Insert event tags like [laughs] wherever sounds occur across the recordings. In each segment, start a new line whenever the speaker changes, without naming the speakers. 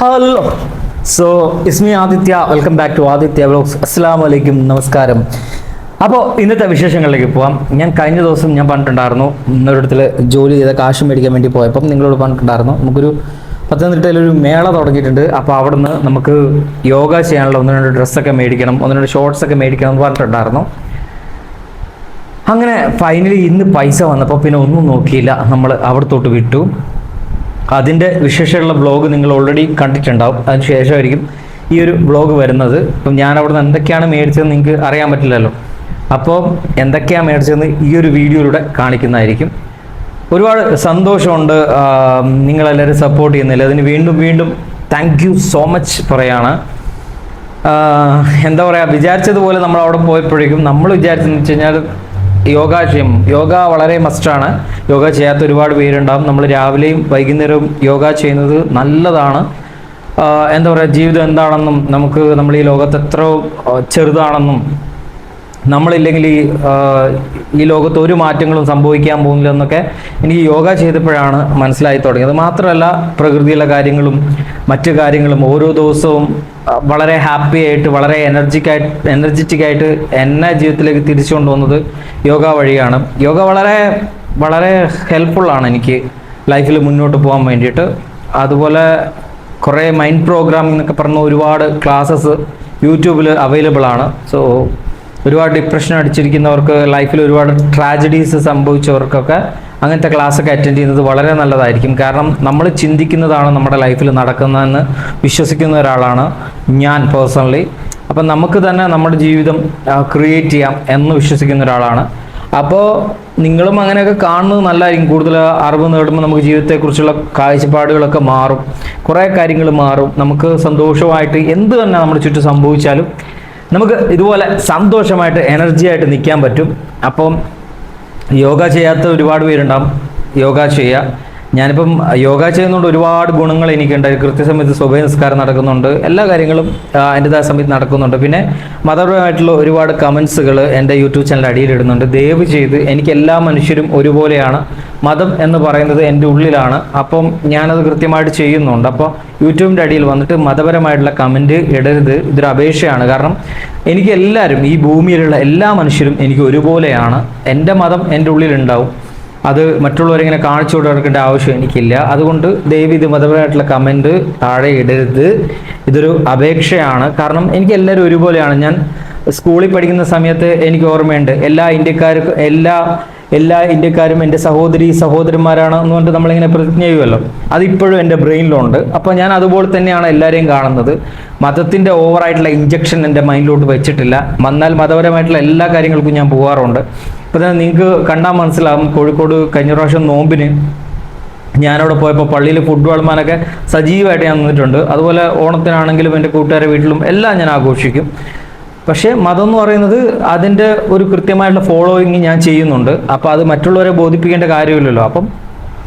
Hello so is me Aditya welcome back to Aditya vlogs അസ്സാം വലൈക്കും നമസ്കാരം അപ്പോൾ ഇന്നത്തെ വിശേഷങ്ങളിലേക്ക് പോവാം. ഞാൻ കഴിഞ്ഞ ദിവസം ഞാൻ പറഞ്ഞിട്ടുണ്ടായിരുന്നു ഒരിടത്തിൽ ജോലി ചെയ്ത കാശ് മേടിക്കാൻ വേണ്ടി പോയപ്പം നിങ്ങളോട് പറഞ്ഞിട്ടുണ്ടായിരുന്നു നമുക്കൊരു പത്തനംതിട്ടയിലൊരു മേള തുടങ്ങിയിട്ടുണ്ട്. അപ്പോൾ അവിടെ നിന്ന് നമുക്ക് യോഗ ചെയ്യാനുള്ള ഒന്ന് രണ്ട് ഡ്രസ്സൊക്കെ മേടിക്കണം ഒന്ന് രണ്ട് ഷോർട്സ് ഒക്കെ മേടിക്കണം എന്ന് പറഞ്ഞിട്ടുണ്ടായിരുന്നു. അങ്ങനെ ഫൈനലി ഇന്ന് പൈസ വന്നപ്പോൾ പിന്നെ ഒന്നും നോക്കിയില്ല. നമ്മൾ അവിടത്തോട്ട് വിട്ടു. അതിന്റെ വിശേഷമുള്ള ബ്ലോഗ് നിങ്ങൾ ഓൾറെഡി കണ്ടിട്ടുണ്ടാവും. അതിന് ശേഷമായിരിക്കും ഈ ഒരു ബ്ലോഗ് വരുന്നത്. അപ്പം ഞാൻ അവിടെ നിന്ന് എന്തൊക്കെയാണ് മേടിച്ചതെന്ന് നിങ്ങൾക്ക് അറിയാൻ പറ്റില്ലല്ലോ. അപ്പോൾ എന്തൊക്കെയാണ് മേടിച്ചതെന്ന് ഈ ഒരു വീഡിയോയിലൂടെ കാണിക്കുന്നതായിരിക്കും. ഒരുപാട് സന്തോഷമുണ്ട്. നിങ്ങളെല്ലാവരും സപ്പോർട്ട് ചെയ്യുന്നില്ല അതിന് വീണ്ടും വീണ്ടും താങ്ക് യു സോ മച്ച് പറയാണ്. എന്താ പറയുക വിചാരിച്ചതുപോലെ നമ്മൾ അവിടെ പോയപ്പോഴേക്കും നമ്മൾ വിചാരിച്ചെന്ന് വെച്ച് കഴിഞ്ഞാൽ യോഗ ചെയ്യും യോഗ വളരെ മസ്റ്റാണ് യോഗ ചെയ്യാത്ത ഒരുപാട് പേരുണ്ടാവും. നമ്മൾ രാവിലെയും വൈകുന്നേരവും യോഗ ചെയ്യുന്നത് നല്ലതാണ്. എന്താ പറയുക ജീവിതം എന്താണെന്നും നമുക്ക് നമ്മൾ ഈ ലോകത്ത് എത്ര ചെറുതാണെന്നും നമ്മളില്ലെങ്കിൽ ഈ ഈ ലോകത്ത് ഒരു മാറ്റങ്ങളും സംഭവിക്കാൻ പോകുന്നില്ല എന്നൊക്കെ എനിക്ക് യോഗ ചെയ്തപ്പോഴാണ് മനസ്സിലായി തുടങ്ങിയത്. മാത്രമല്ല പ്രകൃതിയിലെ കാര്യങ്ങളും മറ്റു കാര്യങ്ങളും ഓരോ ദിവസവും വളരെ ഹാപ്പി ആയിട്ട് വളരെ എനർജിക്കായിട്ട് എനർജറ്റിക് ആയിട്ട് എന്നെ ജീവിതത്തിലേക്ക് തിരിച്ചു കൊണ്ടുവന്നത് യോഗ വഴിയാണ്. യോഗ വളരെ വളരെ ഹെൽപ്ഫുള്ളാണ് എനിക്ക് ലൈഫിൽ മുന്നോട്ട് പോകാൻ വേണ്ടിയിട്ട്. അതുപോലെ കുറേ മൈൻഡ് പ്രോഗ്രാം എന്നൊക്കെ പറഞ്ഞ ഒരുപാട് ക്ലാസ്സസ് യൂട്യൂബിൽ അവൈലബിൾ ആണ്. സോ ഒരുപാട് ഡിപ്രഷൻ അടിച്ചിരിക്കുന്നവർക്ക് ലൈഫിൽ ഒരുപാട് ട്രാജഡീസ് സംഭവിച്ചവർക്കൊക്കെ അങ്ങനത്തെ ക്ലാസ്സൊക്കെ അറ്റൻഡ് ചെയ്യുന്നത് വളരെ നല്ലതായിരിക്കും. കാരണം നമ്മൾ ചിന്തിക്കുന്നതാണ് നമ്മുടെ ലൈഫിൽ നടക്കുന്നതെന്ന് വിശ്വസിക്കുന്ന ഒരാളാണ് ഞാൻ പേഴ്സണലി അപ്പം നമുക്ക് തന്നെ നമ്മുടെ ജീവിതം ക്രിയേറ്റ് ചെയ്യാം എന്ന് വിശ്വസിക്കുന്ന ഒരാളാണ്. അപ്പോൾ നിങ്ങളും അങ്ങനെയൊക്കെ കാണുന്നത് നല്ലതായിരിക്കും. കൂടുതൽ അറിവ് നേടുമ്പോൾ നമുക്ക് ജീവിതത്തെക്കുറിച്ചുള്ള കാഴ്ചപ്പാടുകളൊക്കെ മാറും. കുറേ കാര്യങ്ങൾ മാറും. നമുക്ക് സന്തോഷമായിട്ട് എന്ത് തന്നെ നമ്മുടെ ചുറ്റും സംഭവിച്ചാലും നമുക്ക് ഇതുപോലെ സന്തോഷമായിട്ട് എനർജി ആയിട്ട് നിൽക്കാൻ പറ്റും. അപ്പം യോഗ ചെയ്യാത്ത ഒരുപാട് പേരുണ്ടാവും. യോഗ ചെയ്യുക. ഞാനിപ്പം യോഗ ചെയ്യുന്നതുകൊണ്ട് ഒരുപാട് ഗുണങ്ങൾ എനിക്കുണ്ട്. കൃത്യസമയത്ത് സ്വഭയ നിസ്കാരം നടക്കുന്നുണ്ട്. എല്ലാ കാര്യങ്ങളും അതിന്റെതായ സമയത്ത് നടക്കുന്നുണ്ട്. പിന്നെ മതപരമായിട്ടുള്ള ഒരുപാട് കമൻസുകൾ എന്റെ യൂട്യൂബ് ചാനൽ അടിയിലിടുന്നുണ്ട്. ദയവ് ചെയ്ത് എനിക്ക് എല്ലാ മനുഷ്യരും ഒരുപോലെയാണ്. മതം എന്ന് പറയുന്നത് എന്റെ ഉള്ളിലാണ്. അപ്പം ഞാനത് കൃത്യമായിട്ട് ചെയ്യുന്നുണ്ട്. അപ്പോൾ യൂട്യൂബിന്റെ അടിയിൽ വന്നിട്ട് മതപരമായിട്ടുള്ള കമന്റ് ഇടരുത്. ഇതൊരു അപേക്ഷയാണ്. കാരണം എനിക്ക് എല്ലാവരും ഈ ഭൂമിയിലുള്ള എല്ലാ മനുഷ്യരും എനിക്ക് ഒരുപോലെയാണ്. എന്റെ മതം എന്റെ ഉള്ളിലുണ്ടാവും. അത് മറ്റുള്ളവരിങ്ങനെ കാണിച്ചു കൊടുക്കേണ്ട ആവശ്യം എനിക്കില്ല. അതുകൊണ്ട് ദയവ് ഇത് മതപരമായിട്ടുള്ള കമന്റ് താഴെ ഇടരുത്. ഇതൊരു അപേക്ഷയാണ്. കാരണം എനിക്ക് എല്ലാവരും ഒരുപോലെയാണ്. ഞാൻ സ്കൂളിൽ പഠിക്കുന്ന സമയത്ത് എനിക്ക് ഓർമ്മയുണ്ട്. എല്ലാ ഇന്ത്യക്കാർക്കും എല്ലാ എല്ലാ ഇന്ത്യക്കാരും എന്റെ സഹോദരി സഹോദരന്മാരാണ് എന്ന് പറഞ്ഞിട്ട് നമ്മളിങ്ങനെ പ്രതിജ്ഞ ചെയ്യുമല്ലോ അതിപ്പോഴും എന്റെ ബ്രെയിനിലുണ്ട്. അപ്പോൾ ഞാൻ അതുപോലെ തന്നെയാണ് എല്ലാവരെയും കാണുന്നത്. മതത്തിന്റെ ഓവറായിട്ടുള്ള ഇഞ്ചക്ഷൻ എന്റെ മൈൻഡിലോട്ട് വെച്ചിട്ടില്ല. വന്നാൽ മതപരമായിട്ടുള്ള എല്ലാ കാര്യങ്ങൾക്കും ഞാൻ പോകാറുണ്ട്. അപ്പോൾ തന്നെ നിങ്ങൾക്ക് കണ്ടാൽ മനസ്സിലാകും കോഴിക്കോട് കഴിഞ്ഞ പ്രാവശ്യം നോമ്പിന് ഞാനവിടെ പോയപ്പോൾ പള്ളിയിൽ ഫുഡ് വിളമ്പാനൊക്കെ സജീവമായിട്ട് ഞാൻ നിന്നിട്ടുണ്ട്. അതുപോലെ ഓണത്തിനാണെങ്കിലും എന്റെ കൂട്ടുകാരെ വീട്ടിലും എല്ലാം ഞാൻ ആഘോഷിക്കും. പക്ഷേ മതം എന്ന് പറയുന്നത് അതിന്റെ ഒരു കൃത്യമായിട്ടുള്ള ഫോളോയിങ് ഞാൻ ചെയ്യുന്നുണ്ട്. അപ്പോൾ അത് മറ്റുള്ളവരെ ബോധിപ്പിക്കേണ്ട കാര്യമില്ലല്ലോ. അപ്പം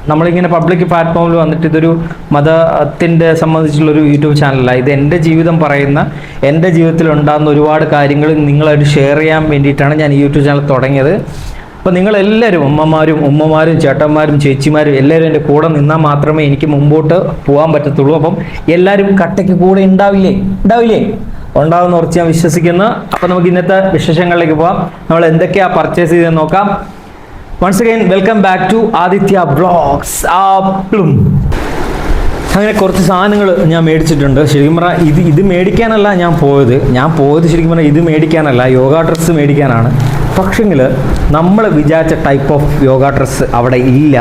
നമ്മളിങ്ങനെ പബ്ലിക് പ്ലാറ്റ്ഫോമിൽ വന്നിട്ട് ഇതൊരു മതത്തിന്റെ സംബന്ധിച്ചുള്ളൊരു യൂട്യൂബ് ചാനലല്ല ഇത് എന്റെ ജീവിതം പറയുന്ന എന്റെ ജീവിതത്തിൽ ഉണ്ടാകുന്ന ഒരുപാട് കാര്യങ്ങൾ നിങ്ങളായിട്ട് ഷെയർ ചെയ്യാൻ വേണ്ടിയിട്ടാണ് ഞാൻ ഈ യൂട്യൂബ് ചാനൽ തുടങ്ങിയത്. അപ്പോൾ നിങ്ങളെല്ലാവരും അമ്മമാരും ഉമ്മമാരും ചേട്ടന്മാരും ചേച്ചിമാരും എല്ലാവരും എന്റെ കൂടെ നിന്നാൽ മാത്രമേ എനിക്ക് മുമ്പോട്ട് പോകാൻ പറ്റത്തുള്ളൂ. അപ്പം എല്ലാവരും കട്ടയ്ക്ക് കൂടെ ഉണ്ടാവില്ലേ? ഉണ്ടാവില്ലേ? ഉണ്ടാവുമെന്ന് ഉറച്ച് ഞാൻ വിശ്വസിക്കുന്നു. അപ്പം നമുക്ക് ഇന്നത്തെ വിശേഷങ്ങളിലേക്ക് പോകാം നമ്മൾ എന്തൊക്കെയാണ് പർച്ചേസ് ചെയ്തെന്ന് നോക്കാം. Once again welcome back to Aditya blogs ആപ്പിളും. അങ്ങനെ കുറച്ച് സാധനങ്ങൾ ഞാൻ മേടിച്ചിട്ടുണ്ട്. ശരിക്കും പറഞ്ഞാൽ ഇത് ഇത് മേടിക്കാനല്ല ഞാൻ പോയത്. ഞാൻ പോയത് ശരിക്കും പറഞ്ഞാൽ ഇത് മേടിക്കാനല്ല. യോഗ ഡ്രസ്സ് മേടിക്കാനാണ്. പക്ഷെങ്കിൽ നമ്മൾ വിചാരിച്ച ടൈപ്പ് ഓഫ് യോഗ ഡ്രസ്സ് അവിടെ ഇല്ല.